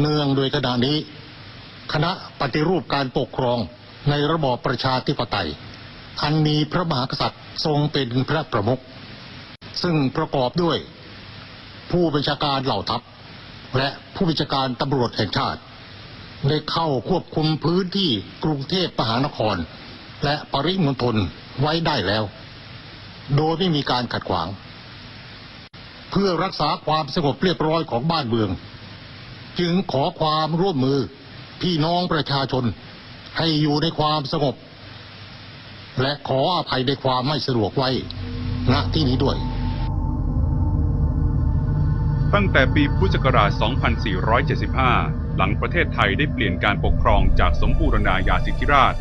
เนื่องโดยขณะนี้ คณะปฏิรูปการปกครองในระบอบประชาธิปไตย อันมีพระมหากษัตริย์ทรงเป็นพระประมุข ซึ่งประกอบด้วย ผู้บัญชาการเหล่าทัพ และผู้บัญชาการตำรวจแห่งชาติ ได้เข้าควบคุมพื้นที่กรุงเทพมหานคร และปริมณฑลไว้ได้แล้ว โดยไม่มีการขัดขวาง เพื่อรักษาความสงบเรียบร้อยของบ้านเมือง จึงขอความร่วมมือพี่น้องประชาชนให้อยู่ในความสงบ และขออภัยในความไม่สะดวกไว้ณที่นี้ด้วย ตั้งแต่ปีพุทธศักราช 2475 หลังประเทศไทยได้เปลี่ยนการปกครองจากสมบูรณาญาสิทธิราช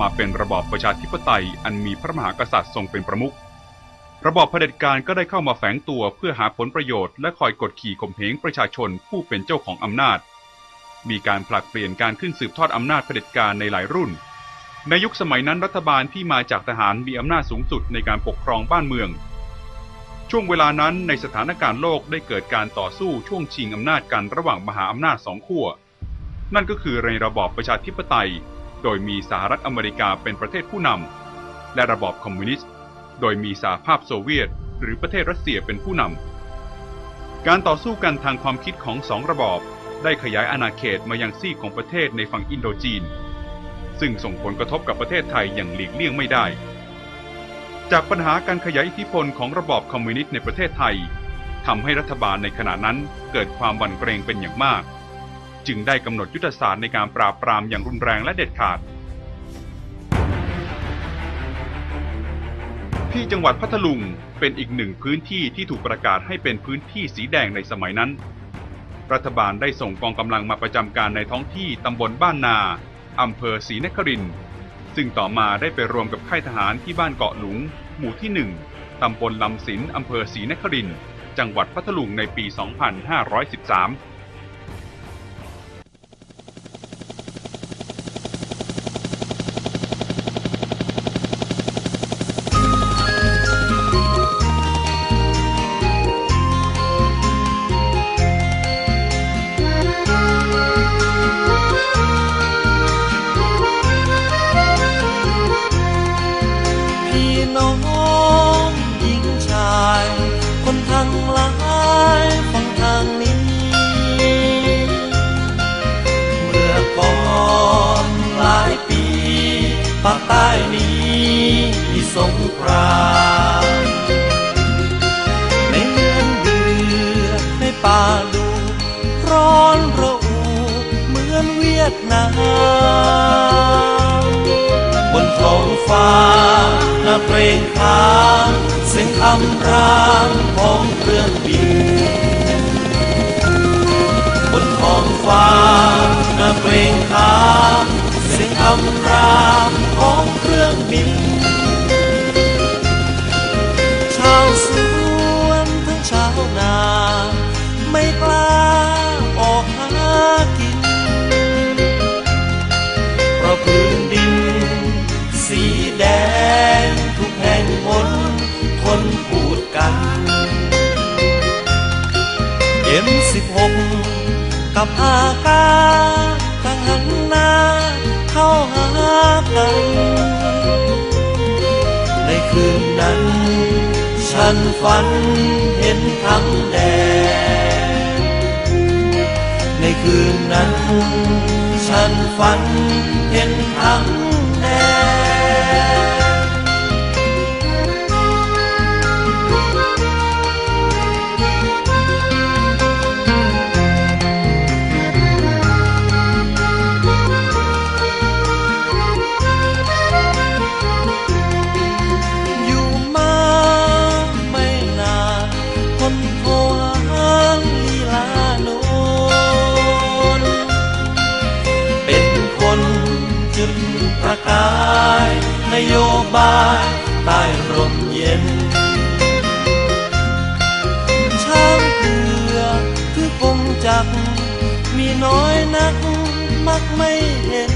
มาเป็นระบอบประชาธิปไตยอันมีพระมหากษัตริย์ทรงเป็นประมุข ระบอบเผด็จการก็ได้เข้ามาแฝงตัวเพื่อหาผลประโยชน์และคอยกดขี่ข่มเหงประชาชนผู้เป็นเจ้าของอำนาจ มีการผลัดเปลี่ยนการขึ้นสืบทอดอำนาจเผด็จการในหลายรุ่น ในยุคสมัยนั้นรัฐบาลที่มาจากทหารมีอำนาจสูงสุดในการปกครองบ้านเมือง ช่วงเวลานั้นในสถานการณ์โลกได้เกิดการต่อสู้ช่วงชิงอำนาจกันระหว่างมหาอำนาจสองขั้ว นั่นก็คือในระบอบประชาธิปไตย โดยมีสหรัฐอเมริกาเป็นประเทศผู้นำและระบอบคอมมิวนิสต์ โดยมีสหภาพโซเวียต หรือประเทศรัสเซียเป็นผู้นำ การต่อสู้กันทางความคิดของสองระบอบ ได้ขยายอาณาเขตมายังซีกของประเทศในฝั่งอินโดจีน ซึ่งส่งผลกระทบกับประเทศไทยอย่างหลีกเลี่ยงไม่ได้ จากปัญหาการขยายอิทธิพลของระบอบคอมมิวนิสต์ในประเทศไทยทำให้รัฐบาลในขณะนั้นเกิดความหวั่นเกรงเป็นอย่างมาก จึงได้กำหนดยุทธศาสตร์ในการปราบปรามอย่างรุนแรงและเด็ดขาด ที่จังหวัดพัทลุงเป็นอีกหนึ่งพื้นที่ที่ถูกประกาศให้เป็นพื้นที่สีแดงในสมัยนั้น รัฐบาลได้ส่งกองกำลังมาประจำการในท้องที่ตำบลบ้านนาอำเภอศรีนครินซึ่งต่อมาได้ไปรวมกับค่ายทหารที่บ้านเกาะหลุง หมู่ที่ 1ตำบลลำสินอำเภอศรีนครินจังหวัดพัทลุงในปี 2513 ใต้นี้มีสงครามในเดือนเดือดในป่าดูร้อนระอุเหมือนเวียดนามบนท้องฟ้าน่าเกรงขามเสียงคำรามของเครื่องบิน ไม่กล้าออกหากิน เพราะพื้นดิน สีแดงทุกแห่งหนคนพูดกันเอ็มสิบหกกับอากาต่างหันหน้าเข้าหากันในคืนนั้น ฉันฝันเห็น ฉั บายใต้ร่มเย็น ช้างเผือกคือกงจัก มีน้อยนักมักไม่เห็น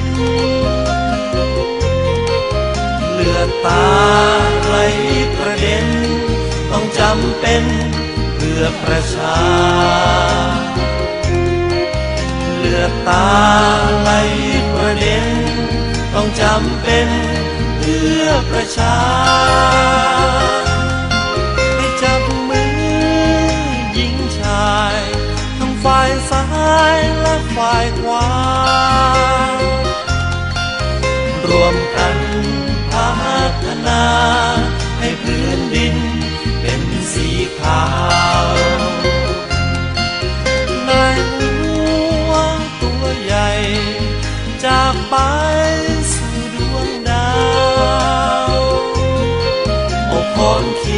เลือดตาไหลประเด็น ต้องจำเป็นเพื่อประชา เลือดตาไหลประเด็น ต้องจำเป็น พื่อประชา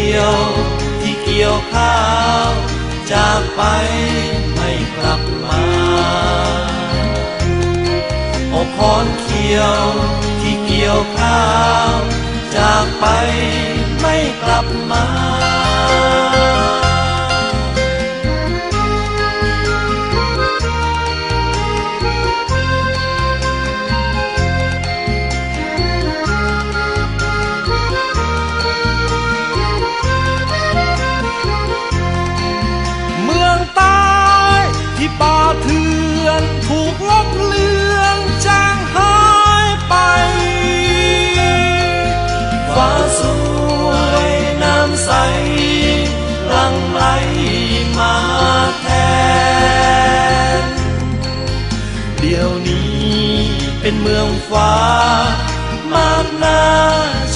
ดียว ที่เกี่ยวข้าวจากไปไม่กลับมาเอาคอนเขียวที่เกี่ยวข้าวจากไปไม่กลับมา เมืองฟ้ามากหน้า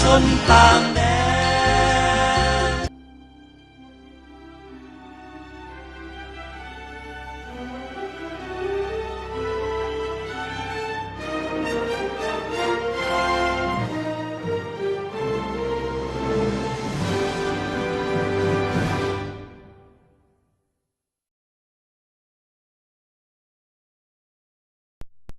ชนต่างแดน